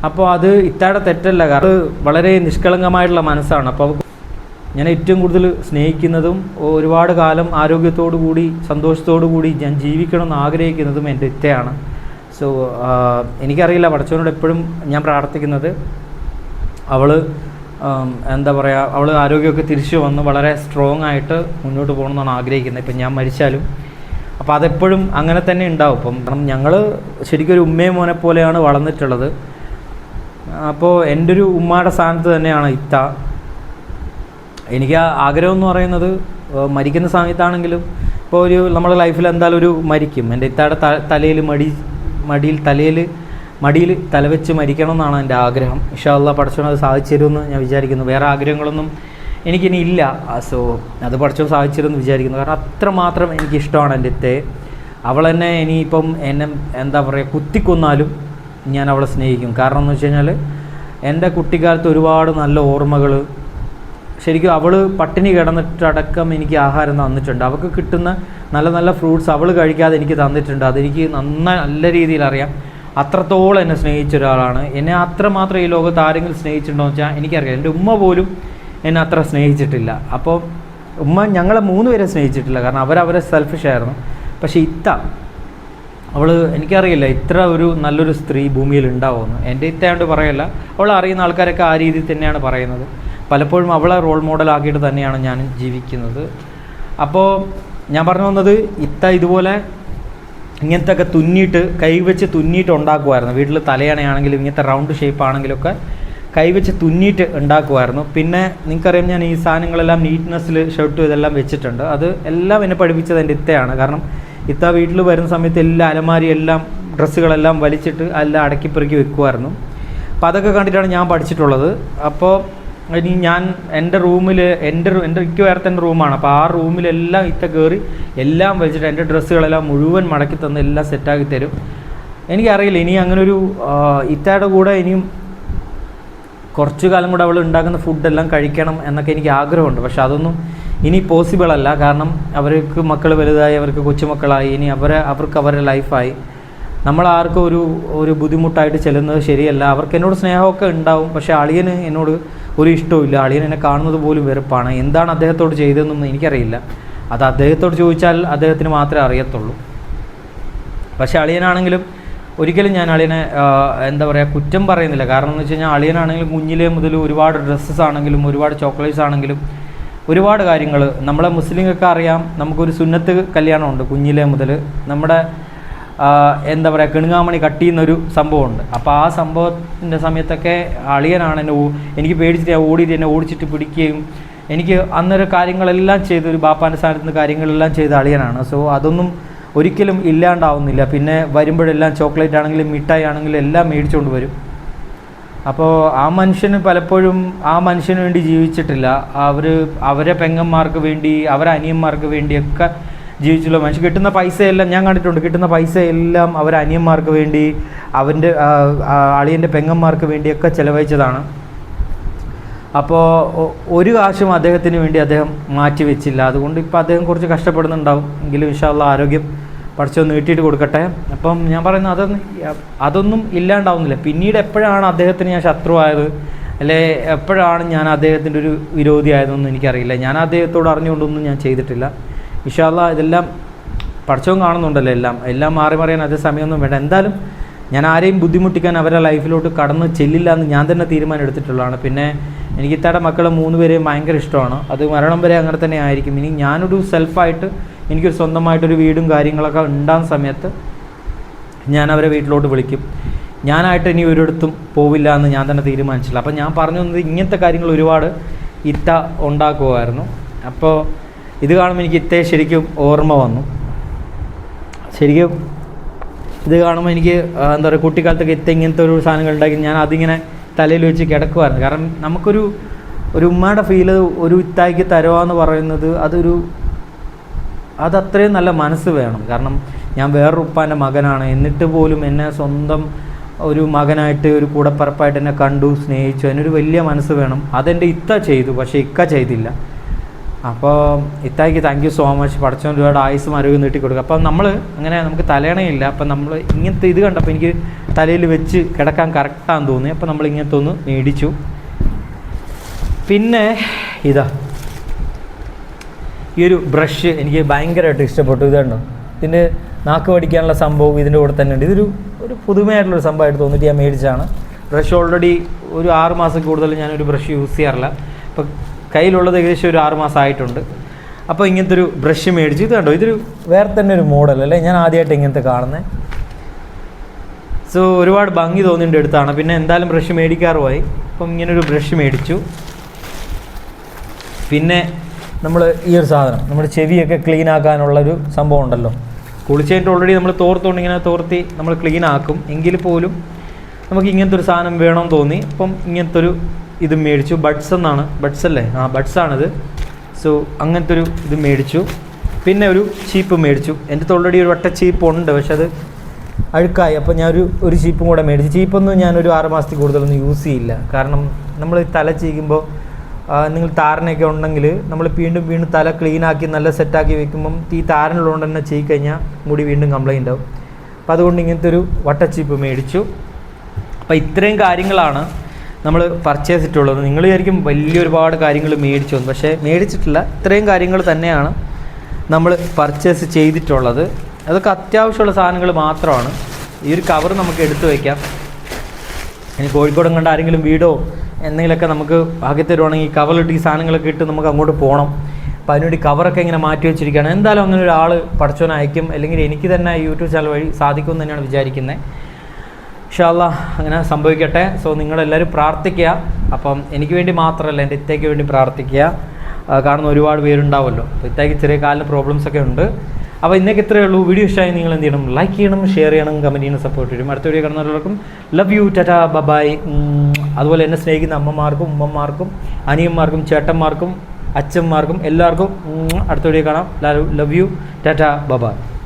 അപ്പോൾ അത് ഇത്താടെ തെറ്റല്ല. കാരണം വളരെ നിഷ്കളങ്കമായിട്ടുള്ള മനസ്സാണ്. അപ്പോൾ ഞാൻ ഏറ്റവും കൂടുതൽ സ്നേഹിക്കുന്നതും ഒരുപാട് കാലം ആരോഗ്യത്തോടു കൂടി സന്തോഷത്തോടു കൂടി ഞാൻ ജീവിക്കണം എന്ന് ആഗ്രഹിക്കുന്നതും എന്റെ ഇത്തയാണ്. സോ എനിക്കറിയില്ല പഠിച്ചവനോട് എപ്പോഴും ഞാൻ പ്രാർത്ഥിക്കുന്നത് അവൾ എന്താ പറയുക അവൾ ആരോഗ്യമൊക്കെ തിരിച്ചു വന്ന് വളരെ സ്ട്രോങ് ആയിട്ട് മുന്നോട്ട് പോകണമെന്നാണ് ആഗ്രഹിക്കുന്നത്. ഇപ്പം ഞാൻ മരിച്ചാലും. അപ്പോൾ അതെപ്പോഴും അങ്ങനെ തന്നെ ഉണ്ടാവും. ഇപ്പം കാരണം ഞങ്ങൾ ശരിക്കും ഒരു ഉമ്മയും മോനെ പോലെയാണ് വളർന്നിട്ടുള്ളത്. അപ്പോൾ എന്റെ ഒരു ഉമ്മയുടെ സ്ഥാനത്ത് തന്നെയാണ് ഇത്ത. എനിക്ക് ആഗ്രഹം എന്ന് പറയുന്നത് മരിക്കുന്ന സമയത്താണെങ്കിലും ഇപ്പോൾ ഒരു നമ്മുടെ ലൈഫിൽ എന്തായാലും ഒരു മരിക്കും. എന്റെ ഇത്താടെ തലയിൽ മടി മടിയിൽ തലയിൽ മടിയിൽ തലവെച്ച് മരിക്കണം എന്നാണ് എന്റെ ആഗ്രഹം. ഇഷാല്ല പഠിച്ചോണം അത് സാധിച്ചിരുമെന്ന് ഞാൻ വിചാരിക്കുന്നു. വേറെ ആഗ്രഹങ്ങളൊന്നും എനിക്കിനി ഇല്ല. സോ അത് പഠിച്ചോ സാധിച്ചിരുമെന്ന് വിചാരിക്കുന്നു. കാരണം അത്രമാത്രം എനിക്കിഷ്ടമാണ് എന്റെ ഇത്തയെ അവൾ എന്നെ ഇനിയിപ്പം എന്നെ എന്താ പറയുക കുത്തിക്കൊന്നാലും ഞാൻ അവളെ സ്നേഹിക്കും. കാരണം എന്ന് വെച്ച് കഴിഞ്ഞാൽ എന്റെ കുട്ടിക്കാലത്ത് ഒരുപാട് നല്ല ഓർമ്മകൾ ശരിക്കും അവൾ പട്ടിണി കിടന്നിട്ടടക്കം എനിക്ക് ആഹാരം തന്നിട്ടുണ്ട്. അവൾക്ക് കിട്ടുന്ന നല്ല നല്ല ഫ്രൂട്ട്സ് അവൾ കഴിക്കാതെ എനിക്ക് തന്നിട്ടുണ്ട്. അതെനിക്ക് നന്നായി നല്ല രീതിയിൽ അറിയാം. അത്രത്തോളം എന്നെ സ്നേഹിച്ച ഒരാളാണ്. എന്നെ അത്രമാത്രം ഈ ലോകത്ത് ആരെങ്കിലും സ്നേഹിച്ചിട്ടുണ്ടോ എന്ന് വെച്ചാൽ എനിക്കറിയാം. എന്റെ ഉമ്മ പോലും എന്നെ അത്ര സ്നേഹിച്ചിട്ടില്ല. അപ്പോൾ ഉമ്മ ഞങ്ങളെ മൂന്ന് പേരെ സ്നേഹിച്ചിട്ടില്ല. കാരണം അവരവരെ സെൽഫിഷായിരുന്നു പക്ഷേ ഇത്ത അവൾ എനിക്കറിയില്ല ഇത്ര ഒരു നല്ലൊരു സ്ത്രീ ഭൂമിയിൽ ഉണ്ടാവുമെന്ന്. എന്റെ ഇത്തയാണ്ട് പറയല്ല. അവൾ അറിയുന്ന ആൾക്കാരൊക്കെ ആ രീതിയിൽ തന്നെയാണ് പറയുന്നത്. പലപ്പോഴും അവളെ റോൾ മോഡലാക്കിയിട്ട് തന്നെയാണ് ഞാൻ ജീവിക്കുന്നത്. അപ്പോൾ ഞാൻ പറഞ്ഞു വന്നത് ഇത്ത ഇതുപോലെ ഇങ്ങനത്തെ ഒക്കെ തുന്നിയിട്ട് കൈവച്ച് തുന്നിയിട്ട് ഉണ്ടാക്കുമായിരുന്നു വീട്ടിൽ തലയണയാണെങ്കിലും ഇങ്ങനത്തെ റൗണ്ട് ഷേപ്പ് ആണെങ്കിലൊക്കെ കൈവച്ച് തുന്നിയിട്ട് ഉണ്ടാക്കുമായിരുന്നു പിന്നെ നിങ്ങൾക്കറിയാം ഞാൻ ഈ സാധനങ്ങളെല്ലാം നീറ്റ്നെസ്സിൽ ഷർട്ടും ഇതെല്ലാം വെച്ചിട്ടുണ്ട്. അത് എല്ലാം എന്നെ പഠിപ്പിച്ചത് എന്റെ ഇത്തയാണ്. കാരണം ഇത്ത വീട്ടിൽ വരുന്ന സമയത്ത് എല്ലാ അലമാരി എല്ലാം ഡ്രസ്സുകളെല്ലാം വലിച്ചിട്ട് എല്ലാം അടക്കിപ്പിറക്കി പെറുക്കി വെക്കുമായിരുന്നു അപ്പോൾ അതൊക്കെ കണ്ടിട്ടാണ് ഞാൻ പഠിച്ചിട്ടുള്ളത്. അപ്പോൾ ഇനി ഞാൻ എന്റെ റൂമിൽ എന്റെ എന്റെ എനിക്ക് വേറെ തന്നെ റൂമാണ്. അപ്പോൾ ആ റൂമിലെല്ലാം ഇത്ത കയറി എല്ലാം വെച്ചിട്ട് എന്റെ ഡ്രസ്സുകളെല്ലാം മുഴുവൻ മടക്കി തന്ന് എല്ലാം സെറ്റാക്കി തരും. എനിക്കറിയില്ല ഇനി അങ്ങനൊരു ഇത്തയുടെ കൂടെ ഇനിയും കുറച്ചു കാലം കൂടെ അവൾ ഉണ്ടാക്കുന്ന ഫുഡെല്ലാം കഴിക്കണം എന്നൊക്കെ എനിക്ക് ആഗ്രഹമുണ്ട്. പക്ഷെ അതൊന്നും ഇനി പോസിബിൾ അല്ല. കാരണം അവർക്ക് മക്കൾ വലുതായി അവർക്ക് കൊച്ചുമക്കളായി ഇനി അവരെ അവർക്ക് അവരുടെ ലൈഫായി. നമ്മൾ ആർക്കും ഒരു ഒരു ബുദ്ധിമുട്ടായിട്ട് ചെല്ലുന്നത് ശരിയല്ല. അവർക്ക് എന്നോട് സ്നേഹമൊക്കെ ഉണ്ടാവും. പക്ഷേ അളിയന് എന്നോട് ഒരു ഇഷ്ടവും അളിയൻ എന്നെ കാണുന്നത് പോലും വെറുപ്പാണ്. എന്താണ് അദ്ദേഹത്തോട് ചെയ്തതെന്നൊന്നും എനിക്കറിയില്ല. അത് അദ്ദേഹത്തോട് ചോദിച്ചാൽ അദ്ദേഹത്തിന് മാത്രമേ അറിയത്തുള്ളൂ. പക്ഷേ അളിയനാണെങ്കിലും ഒരിക്കലും ഞാൻ അളിയനെ എന്താ പറയുക കുറ്റം പറയുന്നില്ല. കാരണം എന്ന് വെച്ച് കഴിഞ്ഞാൽ അളിയനാണെങ്കിലും കുഞ്ഞിലെ മുതൽ ഒരുപാട് ഡ്രസ്സസ് ആണെങ്കിലും ഒരുപാട് ചോക്ലേറ്റ്സ് ആണെങ്കിലും ഒരുപാട് കാര്യങ്ങൾ നമ്മളെ മുസ്ലിങ്ങൾക്ക് അറിയാം നമുക്കൊരു സുന്നത്ത് കല്യാണമുണ്ട് കുഞ്ഞിലെ മുതൽ. നമ്മുടെ എന്താ പറയുക കിണുങ്ങാമണി കട്ട് ചെയ്യുന്നൊരു സംഭവമുണ്ട്. അപ്പോൾ ആ സംഭവത്തിന്റെ സമയത്തൊക്കെ അളിയനാണ് എന്നെ എനിക്ക് പേടിച്ചിട്ട് ഓടിയിട്ട് എന്നെ ഓടിച്ചിട്ട് പിടിക്കുകയും എനിക്ക് അന്നൊരു കാര്യങ്ങളെല്ലാം ചെയ്ത് ഒരു ബാപ്പാന്റെ സ്ഥാനത്ത് നിന്ന് കാര്യങ്ങളെല്ലാം ചെയ്ത അളിയനാണ്. സോ അതൊന്നും ഒരിക്കലും ഇല്ലാണ്ടാവുന്നില്ല. പിന്നെ വരുമ്പോഴെല്ലാം ചോക്ലേറ്റ് ആണെങ്കിലും മിഠായി ആണെങ്കിലും എല്ലാം മേടിച്ചുകൊണ്ട് വരും. അപ്പോൾ ആ മനുഷ്യന് പലപ്പോഴും ആ മനുഷ്യന് വേണ്ടി ജീവിച്ചിട്ടില്ല. അവർ അവരെ പെങ്ങന്മാർക്ക് വേണ്ടി അവരെ അനിയന്മാർക്ക് വേണ്ടിയൊക്കെ ജീവിച്ചുള്ള മനുഷ്യൻ. കിട്ടുന്ന പൈസയെല്ലാം ഞാൻ കണ്ടിട്ടുണ്ട്. കിട്ടുന്ന പൈസയെല്ലാം അവർ അനിയന്മാർക്ക് വേണ്ടി അവന്റെ അളിയന്റെ പെങ്ങന്മാർക്ക് വേണ്ടിയൊക്കെ ചിലവഴിച്ചതാണ്. അപ്പോൾ ഒരു കാശും അദ്ദേഹത്തിന് വേണ്ടി അദ്ദേഹം മാറ്റി വെച്ചില്ല അതുകൊണ്ട് ഇപ്പോൾ അദ്ദേഹം കുറച്ച് കഷ്ടപ്പെടുന്നുണ്ടാവും. എങ്കിലും വിശാല ആരോഗ്യം പഠിച്ചൊന്ന് നീട്ടിയിട്ട് കൊടുക്കട്ടെ. അപ്പം ഞാൻ പറയുന്നത് അതൊന്നും അതൊന്നും ഇല്ലാണ്ടാവുന്നില്ല. പിന്നീട് എപ്പോഴാണ് അദ്ദേഹത്തിന് ഞാൻ ശത്രുവായത്? അല്ലെ എപ്പോഴാണ് ഞാൻ അദ്ദേഹത്തിന്റെ ഒരു വിരോധിയായതെന്നൊന്നും എനിക്കറിയില്ല. ഞാൻ അദ്ദേഹത്തോട് അറിഞ്ഞുകൊണ്ടൊന്നും ഞാൻ ചെയ്തിട്ടില്ല. ഇൻഷാല്ല ഇതെല്ലാം പഠിച്ചവും കാണുന്നുണ്ടല്ലോ എല്ലാം. എല്ലാം മാറി മറിയാൻ അതേ സമയമൊന്നും വേണ്ട. എന്തായാലും ഞാൻ ആരെയും ബുദ്ധിമുട്ടിക്കാൻ അവരുടെ ലൈഫിലോട്ട് കടന്ന് ചെല്ലില്ല എന്ന് ഞാൻ തന്നെ തീരുമാനം എടുത്തിട്ടുള്ളതാണ്. പിന്നെ എനിക്ക് ഇത്താടെ മക്കളെ മൂന്ന് പേരെയും ഭയങ്കര ഇഷ്ടമാണ്. അത് മരണം വരെ അങ്ങനെ തന്നെ ആയിരിക്കും. ഇനി ഞാനൊരു സെൽഫായിട്ട് എനിക്കൊരു സ്വന്തമായിട്ടൊരു വീടും കാര്യങ്ങളൊക്കെ ഉണ്ടാകുന്ന സമയത്ത് ഞാൻ അവരെ വീട്ടിലോട്ട് വിളിക്കും. ഞാനായിട്ട് ഇനി ഒരിടത്തും പോവില്ല എന്ന് ഞാൻ തന്നെ തീരുമാനിച്ചില്ല അപ്പോൾ ഞാൻ പറഞ്ഞു തന്നത് ഇങ്ങനത്തെ കാര്യങ്ങൾ ഒരുപാട് ഇത്ത ഉണ്ടാക്കുമായിരുന്നു അപ്പോൾ ഇത് കാണുമ്പോൾ എനിക്ക് ഇത്തേ ശരിക്കും ഓർമ്മ വന്നു. ശരിക്കും ഇത് കാണുമ്പോൾ എനിക്ക് എന്താ പറയുക കുട്ടിക്കാലത്തൊക്കെ ഇത്ത ഇങ്ങനത്തെ ഒരു സാധനങ്ങൾ ഉണ്ടാക്കി ഞാൻ അതിങ്ങനെ തലയിൽ വെച്ച് കിടക്കുമായിരുന്നു കാരണം നമുക്കൊരു ഒരു ഉമ്മയുടെ ഫീൽ ഒരു ഇത്തായിക്ക് തരുവാന്ന് പറയുന്നത് അതൊരു അതത്രയും നല്ല മനസ്സ് വേണം. കാരണം ഞാൻ വേറൊരു ഉപ്പാന്റെ മകനാണ്. എന്നിട്ട് പോലും എന്നെ സ്വന്തം ഒരു മകനായിട്ട് ഒരു കൂടപ്പറപ്പായിട്ട് എന്നെ കണ്ടു സ്നേഹിച്ചു. അതിനൊരു വലിയ മനസ്സ് വേണം. അതെന്റെ ഇത്ത ചെയ്തു പക്ഷേ ഇക്ക ചെയ്തില്ല. അപ്പോൾ ഇത്തായിക്ക് താങ്ക് യു സോ മച്ച് പഠിച്ചവൻ ഒരുപാട് ആയുസ് ആരോഗ്യം നീട്ടി കൊടുക്കുക അപ്പം നമ്മൾ അങ്ങനെ നമുക്ക് തലയണയില്ല. അപ്പം നമ്മൾ ഇങ്ങനത്തെ ഇത് കണ്ടപ്പോൾ എനിക്ക് തലയിൽ വെച്ച് കിടക്കാൻ കറക്റ്റാന്ന് തോന്നി. അപ്പോൾ നമ്മൾ ഇങ്ങനത്തെ ഒന്ന് മേടിച്ചു. പിന്നെ ഇതാ. ഈ ഒരു ബ്രഷ് എനിക്ക് ഭയങ്കരമായിട്ട് ഇഷ്ടപ്പെട്ടു. ഇത് കണ്ടോ? ഇതിന്റെ നാക്ക് പഠിക്കാനുള്ള സംഭവം ഇതിന്റെ കൂടെ തന്നെ ഉണ്ട്. ഇതൊരു ഒരു പുതുമയായിട്ടുള്ളൊരു സംഭവമായിട്ട് തോന്നിയിട്ട് ഞാൻ മേടിച്ചാണ് ബ്രഷ് ഓൾറെഡി ഒരു ആറ് മാസം കൂടുതൽ ഞാനൊരു ബ്രഷ് യൂസ് ചെയ്യാറില്ല. അപ്പോൾ കയ്യിലുള്ളത് ഏകദേശം ഒരു ആറുമാസമായിട്ടുണ്ട് അപ്പോൾ ഇങ്ങനത്തെ ഒരു ബ്രഷ് മേടിച്ച്. ഇത് കണ്ടോ? ഇതൊരു വേറെ തന്നെ ഒരു മോഡൽ അല്ലേ? ഞാൻ ആദ്യമായിട്ട് ഇങ്ങനത്തെ കാണുന്നത് സോ ഒരുപാട് ഭംഗി തോന്നിന്റെ എടുത്താണ്. പിന്നെ എന്തായാലും ബ്രഷ് മേടിക്കാറുമായി. അപ്പം ഇങ്ങനൊരു ബ്രഷ് മേടിച്ചു. പിന്നെ നമ്മൾ ഈ ഒരു സാധനം നമ്മുടെ ചെവിയൊക്കെ ക്ലീൻ ആക്കാനുള്ളൊരു സംഭവം ഉണ്ടല്ലോ. കുളിച്ചതിന്റെ ഓൾറെഡി നമ്മൾ തോർത്തുകൊണ്ട് ഇങ്ങനെ തോർത്തി നമ്മൾ ക്ലീൻ ആക്കും. എങ്കിൽ പോലും നമുക്ക് ഇങ്ങനത്തെ ഒരു സാധനം വേണമെന്ന് തോന്നി. അപ്പം ഇങ്ങനത്തെ ഒരു ഇത് മേടിച്ചു. ബഡ്സ് എന്നാണ്. ബഡ്സ് അല്ലേ? ആ ബഡ്സ് ആണിത്. സോ അങ്ങനത്തെ ഒരു ഇത് മേടിച്ചു. പിന്നെ ഒരു ചീപ്പ് മേടിച്ചു. എന്റെ ഓൾറെഡി ഒരു വട്ട ചീപ്പ് ഉണ്ട് പക്ഷെ അത് അഴുക്കായി. അപ്പോൾ ഞാനൊരു ഒരു ചീപ്പും കൂടെ മേടിച്ചു. ചീപ്പൊന്നും ഞാനൊരു ആറ് മാസത്തിൽ കൂടുതലൊന്നും യൂസ് ചെയ്യില്ല. കാരണം നമ്മൾ തല ചെയ്യുമ്പോൾ നിങ്ങൾ താരനൊക്കെ ഉണ്ടെങ്കിൽ നമ്മൾ വീണ്ടും വീണ്ടും തല ക്ലീനാക്കി നല്ല സെറ്റാക്കി വെക്കുമ്പം ഈ താരനുള്ളതുകൊണ്ട് തന്നെ കഴിഞ്ഞാൽ മുടി വീണ്ടും കംപ്ലൈന്റ് ആവും. അപ്പോൾ അതുകൊണ്ട് ഇങ്ങനത്തെ ഒരു വട്ടച്ചീപ്പ് മേടിച്ചു. അപ്പോൾ ഇത്രയും കാര്യങ്ങളാണ്. നമ്മൾ പർച്ചേസ് ഇട്ടുള്ളത് നിങ്ങൾ വിചാരിക്കും വലിയ ഒരുപാട് കാര്യങ്ങൾ മേടിച്ചു വന്നു പക്ഷേ മേടിച്ചിട്ടില്ല. ഇത്രയും കാര്യങ്ങൾ തന്നെയാണ് നമ്മൾ പർച്ചേസ് ചെയ്തിട്ടുള്ളത്. അതൊക്കെ അത്യാവശ്യമുള്ള സാധനങ്ങൾ മാത്രമാണ്. ഈ ഒരു കവർ നമുക്ക് എടുത്തു വയ്ക്കാം ഇനി കോഴിക്കോടും കണ്ട ആരെങ്കിലും വീടോ എന്തെങ്കിലുമൊക്കെ നമുക്ക് ആക്കി തരുവാണെങ്കിൽ കവറിലിട്ട് ഈ സാധനങ്ങളൊക്കെ ഇട്ട് നമുക്ക് അങ്ങോട്ട് പോകണം അപ്പോൾ അതിനുവേണ്ടി കവറൊക്കെ ഇങ്ങനെ മാറ്റി വെച്ചിരിക്കുകയാണ്. എന്തായാലും അങ്ങനെ ഒരാൾ പഠിച്ചവനെ അയക്കും അല്ലെങ്കിൽ എനിക്ക് തന്നെ യൂട്യൂബ് ചാനൽ വഴി സാധിക്കുമെന്ന് തന്നെയാണ് വിചാരിക്കുന്നത്. ഇൻഷാല്ല അങ്ങനെ സംഭവിക്കട്ടെ. സോ നിങ്ങളെല്ലാവരും പ്രാർത്ഥിക്കുക. അപ്പം എനിക്ക് വേണ്ടി മാത്രമല്ല എന്റെ ഇത്തേക്ക് വേണ്ടി പ്രാർത്ഥിക്കുക. കാണുന്ന ഒരുപാട് പേരുണ്ടാവുമല്ലോ. അപ്പോൾ ഇത്തേക്ക് ചെറിയ കാലിന് പ്രോബ്ലംസ് ഒക്കെ ഉണ്ട്. അപ്പോൾ ഇന്നേക്ക് ഇത്രയേ ഉള്ളൂ. വീഡിയോ ഇഷ്ടമായി നിങ്ങൾ എന്ത് ചെയ്യണം? ലൈക്ക് ചെയ്യണം ഷെയർ ചെയ്യണം കമന്റ് സപ്പോർട്ട് ചെയ്യണം. അടുത്ത video കാണുന്നവർക്കും love you tata bye bye അതുപോലെ എന്നെ സ്നേഹിക്കുന്ന അമ്മമാർക്കും ഉമ്മമാർക്കും അനിയന്മാർക്കും ചേട്ടന്മാർക്കും അച്ഛന്മാർക്കും എല്ലാവർക്കും അടുത്ത വീഡിയോ കാണാം. Love you tata bye-bye